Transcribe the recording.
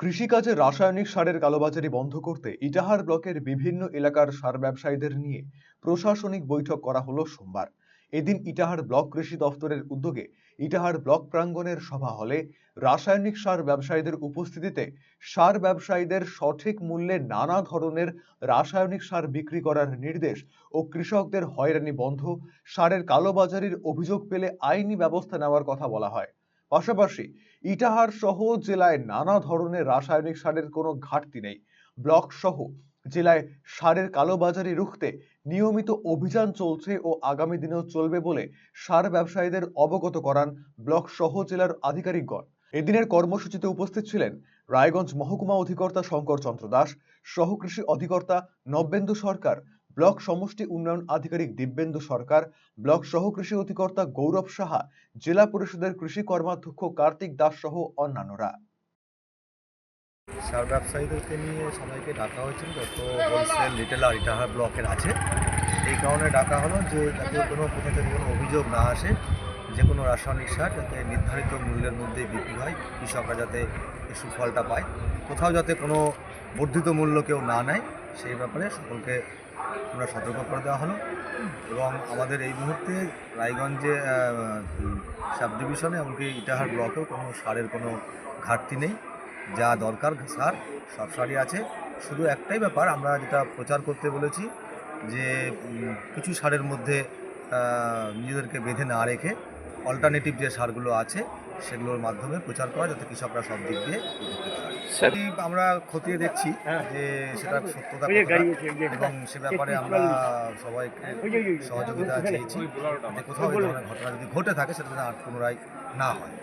কৃষিকাজে রাসায়নিক সারের কালোবাজারি বন্ধ করতে ইটাহার ব্লকের বিভিন্ন এলাকার সার ব্যবসায়ীদের নিয়ে প্রশাসনিক বৈঠক করা হলো সোমবার। এদিন ইটাহার ব্লক কৃষি দফতরের উদ্যোগে ইটাহার ব্লক প্রাঙ্গণের সভা হলে রাসায়নিক সার ব্যবসায়ীদের উপস্থিতিতে সার ব্যবসায়ীদের সঠিক মূল্যে নানা ধরনের রাসায়নিক সার বিক্রি করার নির্দেশ ও কৃষকদের হয়রানি বন্ধ, সারের কালোবাজারির অভিযোগ পেলে আইনি ব্যবস্থা নেওয়ার কথা বলা হয়। পাশাপাশি ইটাহার সহ জেলায় নানা ধরনের রাসায়নিক সারের কোনো ঘাটতি নেই। ব্লক সহ জেলায় সারের কালোবাজারি রুখতে নিয়মিত অভিযান চলছে ও আগামী দিনেও চলবে বলে সার ব্যবসায়ীদের অবগত করান ব্লক সহ জেলার আধিকারিকগণ। এদিনের কর্মসূচিতে উপস্থিত ছিলেন রায়গঞ্জ মহকুমা অধিকর্তা শঙ্কর চন্দ্র দাস, সহকৃষি অধিকর্তা নব্যেন্দু সরকার ব্লক সমষ্টি উন্নয়ন আধিকারিক দিব্যেন্দু সরকার, ব্লক সহকৃষি অধিকর্তা গৌরব সাহা, জেলা পরিষদের কৃষি কর্মাধ্যক্ষ কার্তিক দাস সহ অন্যান্যরা। সার ব্যবসায়ীদেরকে নিয়ে সবাইকে ডাকা হয়েছিল, যত হোলসেল রিটেলার ইটাহার ব্লকের আছে। এই কারণে ডাকা হলো যে যাতে কোনো কোথা থেকে কোনো অভিযোগ না আসে, যে কোনো রাসায়নিক সার যাতে নির্ধারিত মূল্যের মধ্যে বিক্রি হয়, কৃষকরা যাতে সুফলটা পায়। কোথাও যাতে কোনো বর্ধিত মূল্য কেউ না নেয়, সেই ব্যাপারে সকলকে আমরা সতর্ক করে দেওয়া হলো। এবং আমাদের এই মুহূর্তে রায়গঞ্জে সাব ডিভিশনে, এমনকি ইটাহার ব্লকেও কোনো সারের কোনো ঘাটতি নেই। যা দরকার, সার সব সারই আছে। শুধু একটাই ব্যাপার, আমরা যেটা প্রচার করতে বলেছি যে কিছু সারের মধ্যে নিজেদেরকে বেঁধে না রেখে অল্টারনেটিভ যে সারগুলো আছে, সেগুলোর মাধ্যমে প্রচার করা, যাতে কৃষকরা সব দিক দিয়ে উপকৃত হয়। আমরা খতিয়ে দেখছি যে সেটা সত্যতা এবং সে ব্যাপারে আমরা সবাইকে সহযোগিতা চেয়েছি কোথাও এই ধরনের ঘটনা যদি ঘটে থাকে সেটা যেন আর পুনরায় না হয়।